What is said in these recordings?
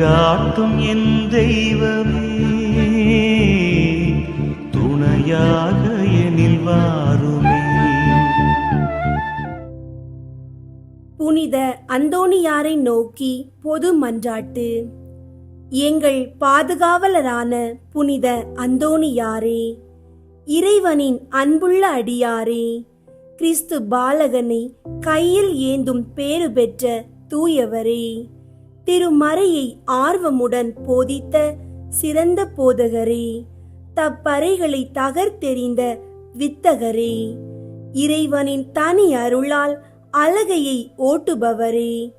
வழிகாட்டும் என் தெய்வமே. துணையாக எனில் வாருமே. புனித அந்தோணியாரை நோக்கி பொது மன்றாட்டு. எங்கள் பாதுகாவலரான புனித அந்தோணியாரே இறைவனின் அன்புள்ள அடியாரே கிறிஸ்து பாலகனை கையில் ஏந்தும் பேறு பெற்ற தூயவரே. திருமறையை ஆர்வமுடன் போதித்த சிறந்த போதகரே தப்பறைகளை தகர்த்தெறிந்த வித்தகரே இறைவனின் தனி அருளால் அழகையை ஓட்டுபவரே.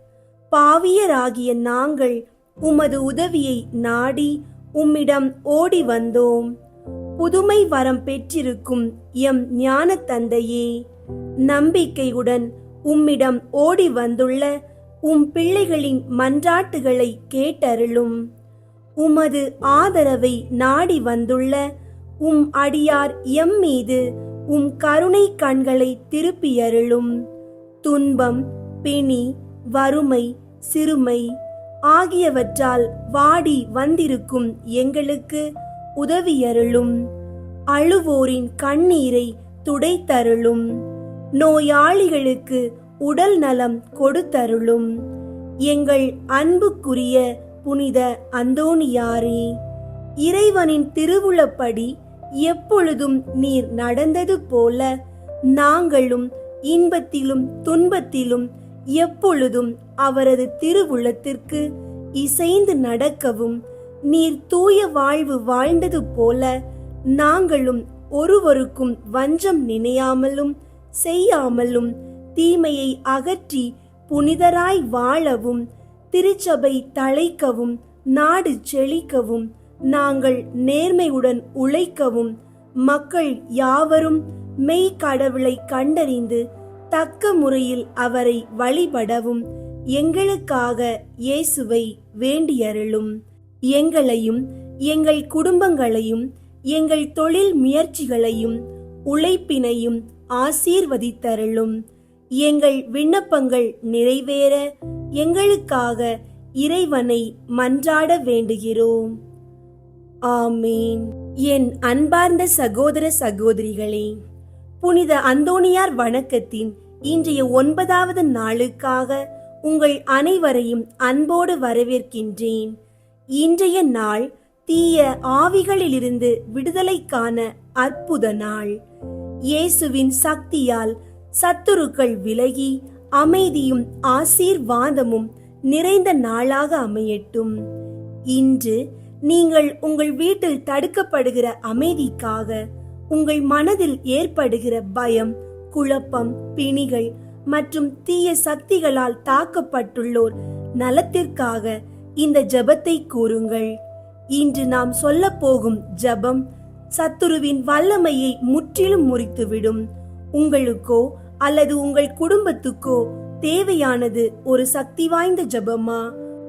பாவியராகிய நாங்கள் உமது உதவியை நாடி உம்மிடம் ஓடி வந்தோம். புதுமை வரம் பெற்றிருக்கும் எம் ஞான தந்தையே நம்பிக்கையுடன் உம்மிடம் ஓடி வந்துள்ள உம் பிள்ளைகளின் மன்றாட்டுகளை கேட்டருளும். உமது ஆதரவை நாடி வந்துள்ள உம் அடியார் எம் மீது உம் கருணை கண்களை திருப்பியருளும். துன்பம் பிணி வறுமை சிறுமை ஆகியவற்றால் வாடி வந்திருக்கும் எங்களுக்கு உதவியருளும். அழுவோரின் கண்ணீரை துடைத்தருளும். நோயாளிகளுக்கு உடல் நலம் கொடுத்தருளும். எங்கள் அன்புக்குரிய புனித அந்தோணியாரே இறைவனின் திருவுளப்படி எப்பொழுதும் நீர் நடந்தது போல நாங்களும் இன்பத்திலும் துன்பத்திலும் எப்பொழுதும் அவரது திருவுளத்திற்கு இசைந்து நடக்கவும் நீர் தூய வாழ்வு வாழ்ந்தது போல நாங்களும் ஒருவருக்கும் வஞ்சம் நினையாமலும் செய்யாமலும் தீமையை அகற்றி புனிதராய் வாழவும் திருச்சபை தழைக்கவும் நாடு செழிக்கவும் நாங்கள் நேர்மையுடன் உழைக்கவும் மக்கள் யாவரும் மெய் கடவுளை கண்டறிந்து தக்க முறையில் அவரை வழிபடவும் எங்களுக்காக இயேசுவை வேண்டியருளும். எங்களையும் எங்கள் குடும்பங்களையும் எங்கள் தொழில் முயற்சிகளையும் உழைப்பினையும் ஆசீர்வதித்தருளும். எங்கள் விண்ணப்பங்கள் நிறைவேற எங்களுக்காக இறைவனை மன்றாட வேண்டுகிறோம். ஆமீன். என் அன்பார்ந்த சகோதர சகோதரிகளே புனித அந்தோணியார் வணக்கத்தின் இன்றைய ஒன்பதாவது நாளுக்காக உங்கள் அனைவரையும் அன்போடு வரவேற்கின்றேன். இன்றைய நாள் தீய ஆவிகளிலிருந்து விடுதலைக்கான அற்புத நாள். இயேசுவின் சக்தியால் சத்துருக்கள் விலகி அமைதியும் ஆசீர்வாதமும் நிறைந்த நாளாக அமையட்டும். இன்று நீங்கள் உங்கள் வீட்டில் தடுக்கப்படுகிற அமைதிக்காக உங்கள் மனதில் ஏற்படுகிற பயம் குழப்பம் பிணிகள் மற்றும் தீய சக்திகளால் தாக்கப்பட்டுள்ளோர் நலத்திற்காக இந்த ஜபத்தை கூறுங்கள். இன்று நாம் சொல்ல போகும் ஜெபம் சத்துருவின் வல்லமையை முற்றிலும் முறித்துவிடும். உங்களுக்கோ அல்லது உங்கள் குடும்பத்துக்கோ தேவையானது ஒரு சக்தி வாய்ந்த ஜெபமா?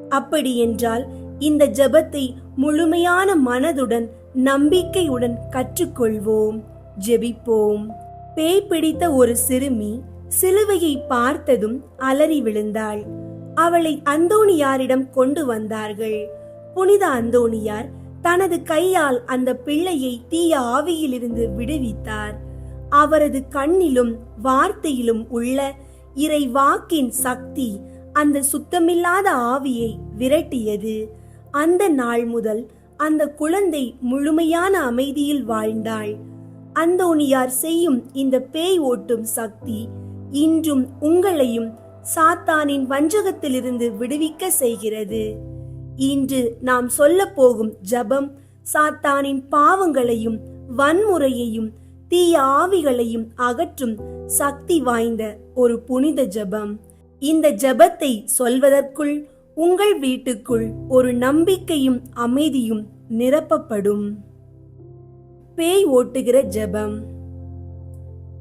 அப்படி என்றால் இந்த ஜெபத்தை முழுமையான மனதுடன் நம்பிக்கையுடன் கற்றுக்கொள்வோம். ஜெபிப்போம். பேய் பிடித்த ஒரு சிறுமி சிலுவையை பார்த்ததும் அலறி விழுந்தாள். அவளை அந்தோணியாரிடம் கொண்டு வந்தார்கள். புனித அந்தோணியார் தனது கையால் அந்த பிள்ளையை தீய ஆவியிலிருந்து விடுவித்தார். அவரது கண்ணிலும் வார்த்தையிலும் உள்ள இறை வாக்கின் சக்தி அந்த சுத்தமில்லாத ஆவியை விரட்டியது. அந்த நாள் முதல் அந்த குழந்தை முழுமையான அமைதியில் வாழ்ந்தாள். அந்தோணியார் செய்யும் இந்த பேய் ஓட்டும் சக்தி இன்றும் உங்களையும் சாத்தானின் வஞ்சகத்திலிருந்து விடுவிக்க செய்கிறது. இன்று நாம் சொல்ல போகும் ஜபம் சாத்தானின் பாவங்களையும் வன்முறையையும் தீய ஆவிகளையும் அகற்றும் சக்தி வாய்ந்த ஒரு புனித ஜபம். இந்த ஜபத்தை சொல்வதற்குள் உங்கள் வீட்டுக்குள் ஒரு நம்பிக்கையும் அமைதியும் நிரப்பப்படும். பேய் ஓட்டுகிற ஜெபம்.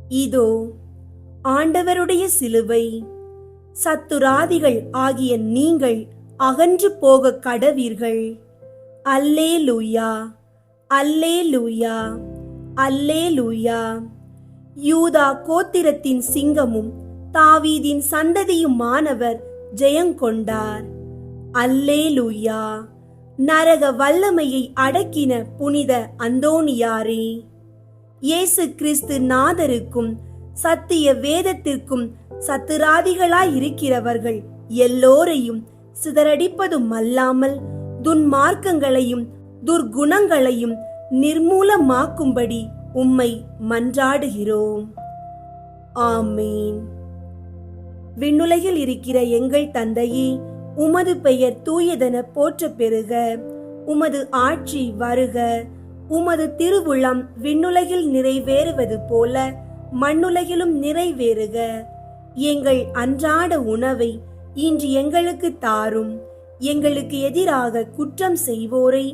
இதோ ஆண்டவருடைய சிலுவை. சத்துராதிகள் ஆகிய நீங்கள் அகன்று போக கடவீர்கள். அல்லே லூயா அல்லே லூயா அல்லே லூயா யூதா கோத்திரத்தின் சிங்கமும் தாவீதின் சந்ததியுமானவர் ஜெயங்கொண்டார் அல்லேலூயா. நரக வல்லமையை அடக்கின புனித அந்தோணியாரே இயேசு கிறிஸ்து நாதருக்கும் சத்திய வேதத்திற்கும் சத்துராதிகளாயிருக்கிறவர்கள் எல்லோரையும் சிதறடிப்பதும் அல்லாமல் துன்மார்க்கங்களையும் துர்குணங்களையும் நிர்மூலமாக்கும்படி உம்மை மன்றாடுகிறோம். ஆமீன். விண்ணுலகில் இருக்கிற எங்கள் தந்தையே உமது பெயர் தூயதென போற்ற பெறுக. உமது ஆட்சி வருக. உமது திருவுளம் விண்ணுலகில் நிறைவேறுவது போல மண்ணுலகிலும் நிறைவேறுக. எங்கள் அன்றாட உணவை இன்று எங்களுக்கு தாரும். எங்களுக்கு எதிராக குற்றம் செய்வோரை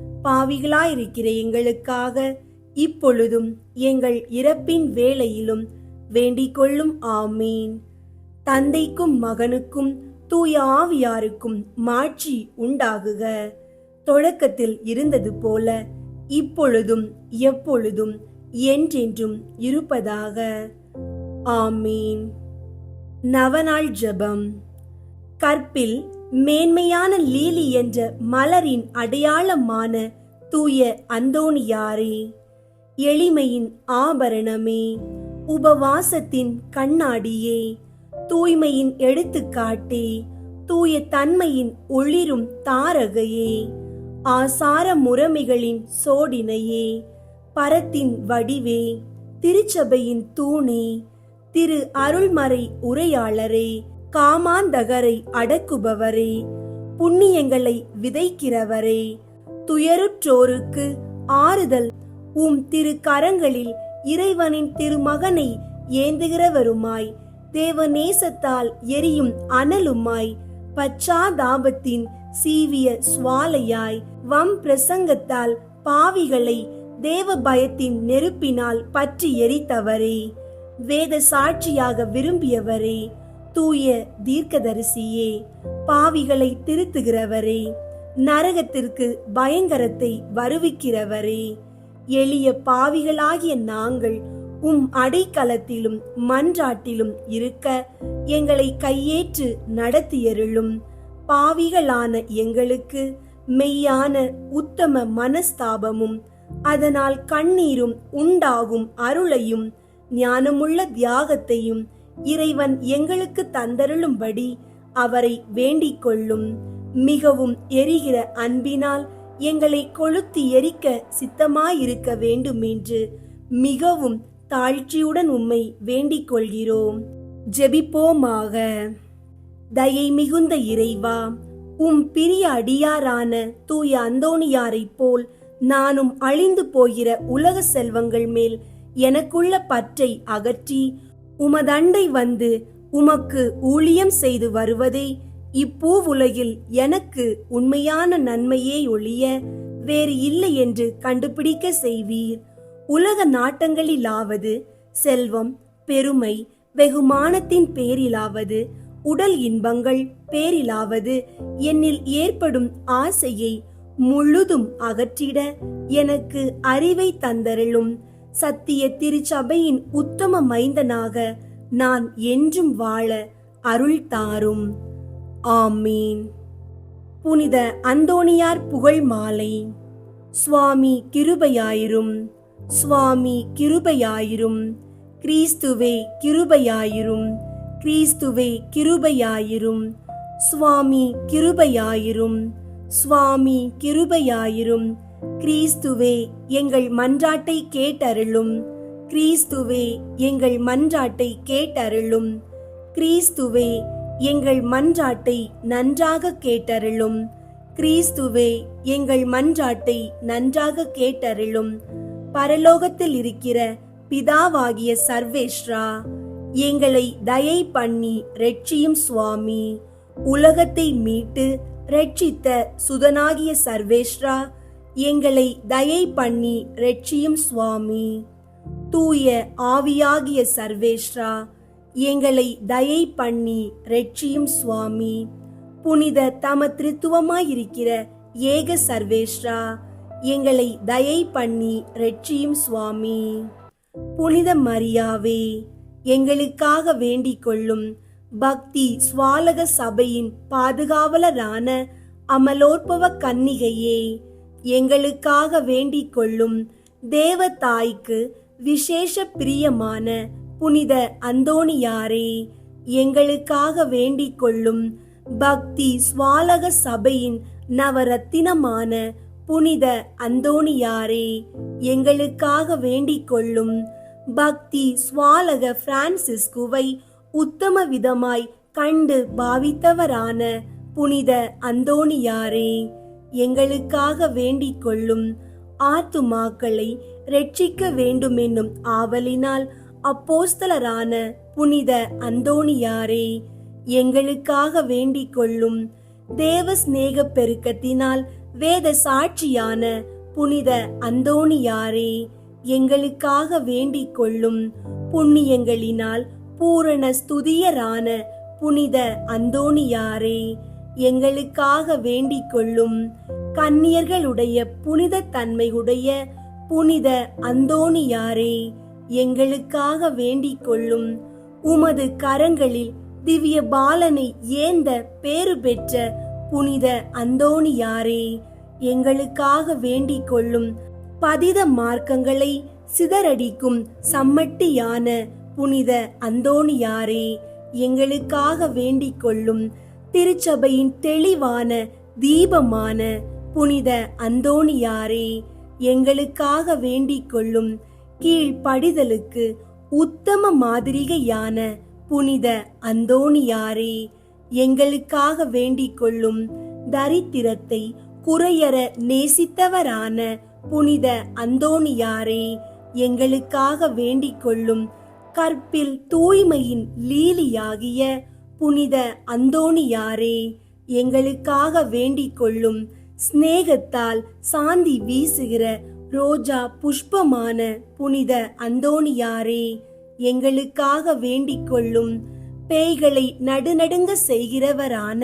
பாவிகளாயிருக்கிற எங்களுக்காக இப்பொழுதும் எங்கள் இறப்பின் வேளையிலும் வேண்டிக் கொள்ளும் ஆமீன். தந்தைக்கும் மகனுக்கும் தூய ஆவியாருக்கும் மாட்சி உண்டாகுக. தொடக்கத்தில் இருந்தது போல இப்பொழுதும் எப்பொழுதும் என்றென்றும் இருப்பதாக. ஆமீன். நவநாள் ஜெபம். கற்பில் மேன்மையான லீலி என்ற மலரின் அடையாளமான தூய அந்தோணியாரே எளிமையின் ஆபரணமே உபவாசத்தின் கண்ணாடியே தூய்மையின் எடுத்துக்காட்டே தூய தன்மையின் ஒளிரும் தாரகையே ஆசார முறைமைகளின் சோடினையே பரத்தின் வடிவே திருச்சபையின் தூணே திரு அருள்மறை உரையாளரே காமாந்தகரை அடக்குபவரே புண்ணியங்களை விதைக்கிறவரே துயருற்றோருக்கு ஆறுதல். உம் திரு கரங்களில் இறைவனின் திருமகனை ஏந்துகிறவருமாய் தேவநேசத்தால் எரியும் அனலுமாய் பச்சாதாபத்தின் சீவிய சுவாலையாய் வம் பிரசங்கத்தால் பாவிகளை தேவ பயத்தின் நெருப்பினால் பற்றி எரித்தவரே வேத சாட்சியாக விரும்பியவரே. தூய தீர்க்கதரிசியே பாவிகளை திருத்துகிறவரே நரகத்திற்கு பயங்கரத்தை வருவிக்கிறவரே. எளிய பாவிகளாகிய நாங்கள் உம் அடைக்கலத்திலும் மன்றாட்டிலும் இருக்க எங்களை கையேற்று நடத்தியருளும். பாவிகளான எங்களுக்கு மெய்யான உத்தம மனஸ்தாபமும் அதனால் கண்ணீரும் உண்டாகும் அருளையும் ஞானமுள்ள தியாகத்தையும் இறைவன் எங்களுக்கு தந்தருளும்படி அவரை வேண்டிக் கொள்ளும் மிகவும் எரிகிற அன்பினால் எங்களை கொளுத்தி எரிக்க சித்தமாயிருக்க வேண்டும் என்று மிகவும் தாழ்ச்சியுடன் உம்மை வேண்டிக் கொள்கிறோம் ஜெபிப்போமாக. தயை மிகுந்த இறைவா உம் பிரிய அடியாரான தூய அந்தோணியாரைப் போல் நானும் அழிந்து போகிற உலக செல்வங்கள் மேல் எனக்குள்ள பற்றை அகற்றி உமதண்டை வந்து உமக்கு ஊழியம் செய்து வருவதே இப்பூவுலகில் எனக்கு உண்மையான நன்மையே ஒழிய வேறு இல்லை என்று கண்டுபிடிக்க செய்வீர். உலக நாட்டங்களிலாவது செல்வம் பெருமை வெகுமானத்தின் பேரிலாவது உடல் இன்பங்கள் பேரிலாவது என்னில் ஏற்படும் ஆசையை முழுதும் அகற்றிட எனக்கு அறிவை தந்தருளும். சத்திய திருச்சபையின் உத்தம மைந்தனாக நான் என்றும் வாழ அருள் தாரும். ஆமீன். புனித அந்தோணியார் புகழ் மாலை சுவாமி கிருபையாயிரும். சுவாமி கிருபையாயிரும். கிறிஸ்துவே கிருபையாயிரும். கிறிஸ்துவே கிருபையாயிரும். சுவாமி கிருபையாயிரும். சுவாமி கிருபையாயிரும். கிறிஸ்துவே எங்கள் மன்றாட்டை கேட்டருளும். கிறிஸ்துவே எங்கள் மன்றாட்டை கேட்டருளும். கிறிஸ்துவே எங்கள் மன்றாட்டை நன்றாக கேட்டருளும். கிறிஸ்துவே எங்கள் மன்றாட்டை நன்றாக கேட்டருளும். பரலோகத்தில் இருக்கிற பிதாவாகிய சர்வேஸ்ரா எங்களை தயை பண்ணி ரட்சியும் சுவாமி. உலகத்தை மீட்டு ரட்சித்த சுதனாகிய சர்வேஸ்ரா எங்களை தயை பண்ணி ரட்சியும் சுவாமி. தூய ஆவியாகிய சர்வேஸ்ரா எங்களை தயை பண்ணி ரட்சியும் சுவாமி. புனித தம திருத்துவமாயிருக்கிற ஏக சர்வேஸ்ரா எங்களை தயை பண்ணி ரட்சியும் சுவாமி. புனித மரியாவே எங்களுக்காக வேண்டிக் கொள்ளும் பக்தி சுவாலக சபையின் பாதுகாவலரான அமலோற்பவ கன்னிகையே எங்களுக்காக வேண்டிக் கொள்ளும் தேவ தாய்க்கு விசேஷ பிரியமான புனித அந்தோணியாரே எங்களுக்காக வேண்டிக் கொள்ளும் பக்தி சுவாலக சபையின் நவரத்தினமான புனித அந்தோணியாரே எங்களுக்காக வேண்டிக் கொள்ளும் பக்தி சுவாலக பிரான்சிஸ்குவை உத்தம விதமாய் கண்டு பாவித்தவரான புனித அந்தோணியாரே. எங்களுக்காக வேண்டிக் கொள்ளும் ஆத்துமாக்களை ரட்சிக்க வேண்டுமென்னும் ஆவலினால் அப்போஸ்தலரான புனித அந்தோணியாரே எங்களுக்காக வேண்டிக் கொள்ளும் தேவ சிநேக பெருக்கத்தினால் வேத சாட்சியான புனித அந்தோணியாரே எங்களுக்காக வேண்டிக் கொள்ளும் புண்ணியங்களினால் பூரண ஸ்துதியரான புனித அந்தோணியாரே. எங்களுக்காக வேண்டிக் கொள்ளும் கன்னியர்களுடைய புனித தன்மையுடைய புனித அந்தோணியாரே எங்களுக்காக வேண்டிக் கொள்ளும் உமது கரங்களில் திவ்ய பாலனை ஏந்த பேறு பெற்ற புனித அந்தோணியாரே எங்களுக்காக வேண்டிக் கொள்ளும் பதித மார்க்கங்களை சிதறடிக்கும் சம்மட்டியான புனித அந்தோணியாரே எங்களுக்காக வேண்டிக் கொள்ளும் திருச்சபையின் தெளிவான தீபமான புனித அந்தோணியாரே எங்களுக்காக வேண்டிக் கொள்ளும் கீழ்ப்படிதலுக்கு உத்தம மாதிரிகையான புனித அந்தோணியாரே எங்களுக்காக வேண்டிக் கொள்ளும் தரித்திரத்தை குறையற நேசித்தவரான புனித அந்தோணியாரே எங்களுக்காக வேண்டிக் கொள்ளும் கற்பில் தூய்மையின் லீலியாகிய புனித அந்தோணியாரே எங்களுக்காக வேண்டிக் கொள்ளும் சிநேகத்தால் சாந்தி வீசுகிற ரோஜா புஷ்பமான புனித அந்தோணியாரே எங்களுக்காக வேண்டிக் கொள்ளும் பேய்களை நடுநடுங்க செய்கிறவரான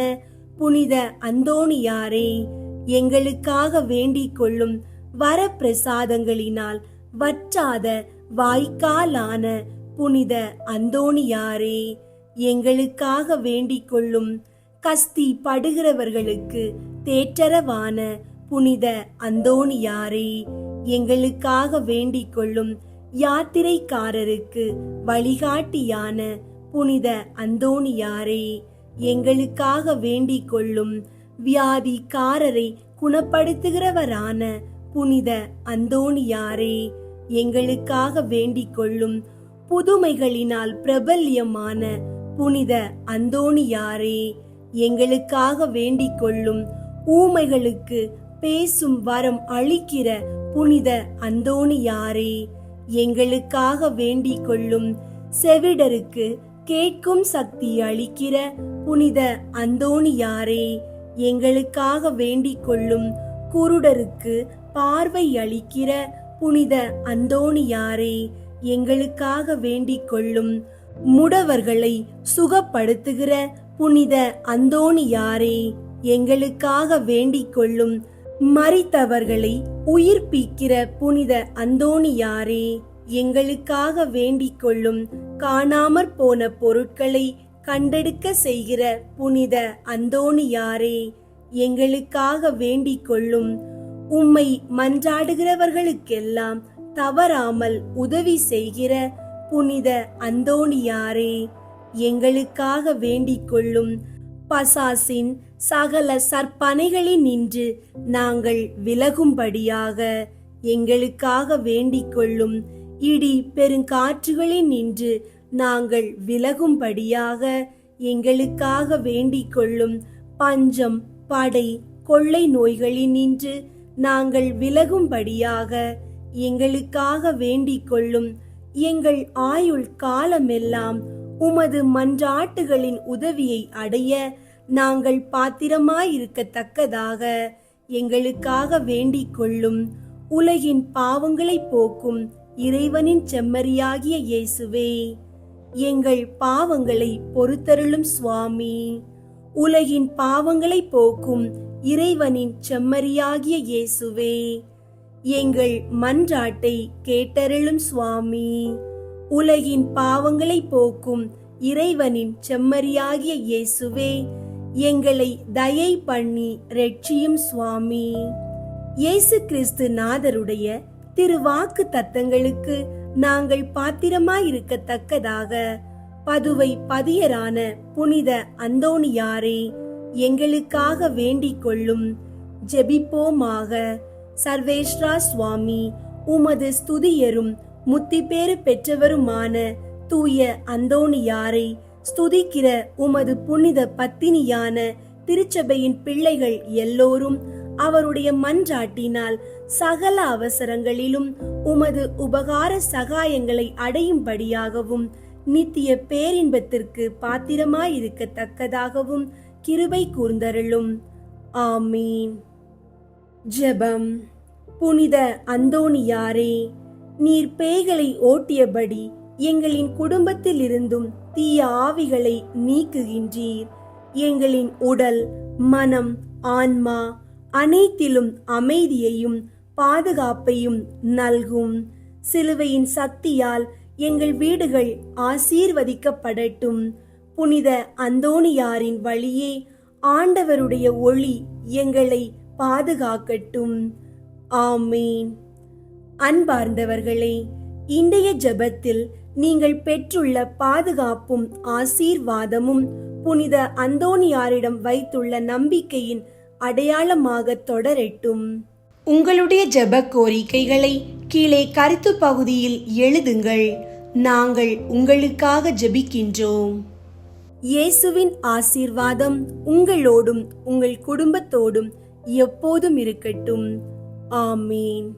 புனித அந்தோணியாரே எங்களுக்காக வேண்டிக் கொள்ளும் வரப்பிரசாதங்களினால் வற்றாத வாய்க்காலான புனித அந்தோணியாரே எங்களுக்காக வேண்டிக் கொள்ளும் கஸ்தி படுகிறவர்களுக்கு தேற்றரவான புனித அந்தோணியாரே எங்களுக்காக வேண்டிக் கொள்ளும் யாத்திரைக்காரருக்கு வழிகாட்டியான புனித அந்தோணியாரே எங்களுக்காக வேண்டிக் கொள்ளும் வியாதிக்காரரை குணப்படுத்துகிறவரான புனித அந்தோணியாரே எங்களுக்காக வேண்டிக் கொள்ளும் புதுமைகளினால் பிரபல்யமான புனித அந்தோணியாரே எங்களுக்காக வேண்டிக் கொள்ளும் ஊமைகளுக்கு பேசும் வரம் அளிக்கிற புனித அந்தோணியாரே எங்களுக்காக வேண்டிக் கொள்ளும் செவிடருக்கு கேட்கும் சக்தி அளிக்கிற புனித அந்தோணியாரே எங்களுக்காக வேண்டிக் கொள்ளும் குருடருக்கு பார்வை அளிக்கிற புனித அந்தோணியாரே எங்களுக்காக வேண்டிக் கொள்ளும் முடவர்களை சுகப்படுத்துகிற புனித அந்தோணியாரே எங்களுக்காக வேண்டிக் கொள்ளும் மறித்தவர்களை உயிர்ப்பிக்கிற புனித அந்தோணியாரே எங்களுக்காக வேண்டிக் கொள்ளும் காணாமற் போன பொருட்களை கண்டெடுக்க செய்கிற புனித அந்தோணியாரே எங்களுக்காக வேண்டிக் கொள்ளும் உம்மை மன்றாடுகிறவர்களுக்கெல்லாம் தவறாமல் உதவி செய்கிற புனித அந்தோணியாரே எங்களுக்காக வேண்டிக் கொள்ளும் பசாசின் சகல சற்பனைகளில் நின்று நாங்கள் விலகும்படியாக எங்களுக்காக வேண்டிக் கொள்ளும் இடி பெருங்காற்றுகளில் நின்று நாங்கள் விலகும்படியாக எங்களுக்காக வேண்டிக் கொள்ளும் பஞ்சம் படை கொள்ளை நோய்களில் நின்று நாங்கள் விலகும்படியாக எங்களுக்காக வேண்டிக் கொள்ளும் எங்கள் ஆயுள் காலமெல்லாம் உமது மன்றாட்டுகளின் உதவியை அடைய நாங்கள் பாத்திரமாயிருக்கத்தக்கதாக எங்களுக்காக வேண்டிக் கொள்ளும் உலகின் பாவங்களை போக்கும் இறைவனின் செம்மறியாகிய இயேசுவே எங்கள் பாவங்களை பொறுத்தருளும் சுவாமி. உலகின் பாவங்களை போக்கும் இறைவனின் செம்மறியாகிய இயேசுவே எங்கள் மன்றாட்டை கேட்டருளும் சுவாமி. உலகின் பாவங்களை போக்கும் இறைவனின் செம்மறியாகிய இயேசுவே எங்களை தயை பண்ணி ரட்சியும் சுவாமி. இயேசு கிறிஸ்து நாதருடைய திருவாக்கு தத்தங்களுக்கு நாங்கள் பாத்திரமாயிருக்கத்தக்கதாக பதுவை பதியரான புனித அந்தோணியாரே எங்களுக்காக வேண்டிக் கொள்ளும் ஜெபிப்போமாக சர்வேஸ்வரா சுவாமி உமது ஸ்துதியரும் முத்திப்பேறு பெற்றவருமான தூய அந்தோணியாரை ஸ்துதிக்கிற உமது புனித பத்தினியான திருச்சபையின் பிள்ளைகள் எல்லோரும் அவருடைய மன்றாட்டினால் சகல அவசரங்களிலும் உமது உபகார சகாயங்களை அடையும்படியாகவும் நித்திய பேரின்பத்திற்கு பாத்திரமாயிருக்கத்தக்கதாகவும் கிருபை கூர்ந்தருளும். ஆமீன். ஜெபம். புனித அந்தோணியாரே நீர் பேய்களை ஓட்டியபடி எங்களின் குடும்பத்திலிருந்தும் தீய ஆவிகளை நீக்குகின்றீர். எங்களின் உடல் மனம் ஆன்மா அனைத்திலும் அமைதியையும் பாதுகாப்பையும் நல்கும். சிலுவையின் சக்தியால் எங்கள் வீடுகள் ஆசீர்வதிக்கப்படட்டும். புனித அந்தோணியாரின் வழியே ஆண்டவருடைய ஒளி எங்களை பாதுகாக்கட்டும். ஆமீன். அன்பார்ந்தவர்களே இன்றைய ஜெபத்தில் நீங்கள் பெற்றுள்ள பாதுகாப்பும் ஆசீர்வாதமும் புனித அந்தோணியாரிடம் வைத்துள்ள நம்பிக்கையின் அடையாளமாக தொடரட்டும். உங்களுடைய ஜப கோரிக்கைகளை கீழே கருத்து பகுதியில் எழுதுங்கள். நாங்கள் உங்களுக்காக ஜெபிக்கின்றோம். இயேசுவின் ஆசீர்வாதம் உங்களோடும் உங்கள் குடும்பத்தோடும் எப்போதும் இருக்கட்டும். ஆமீன்.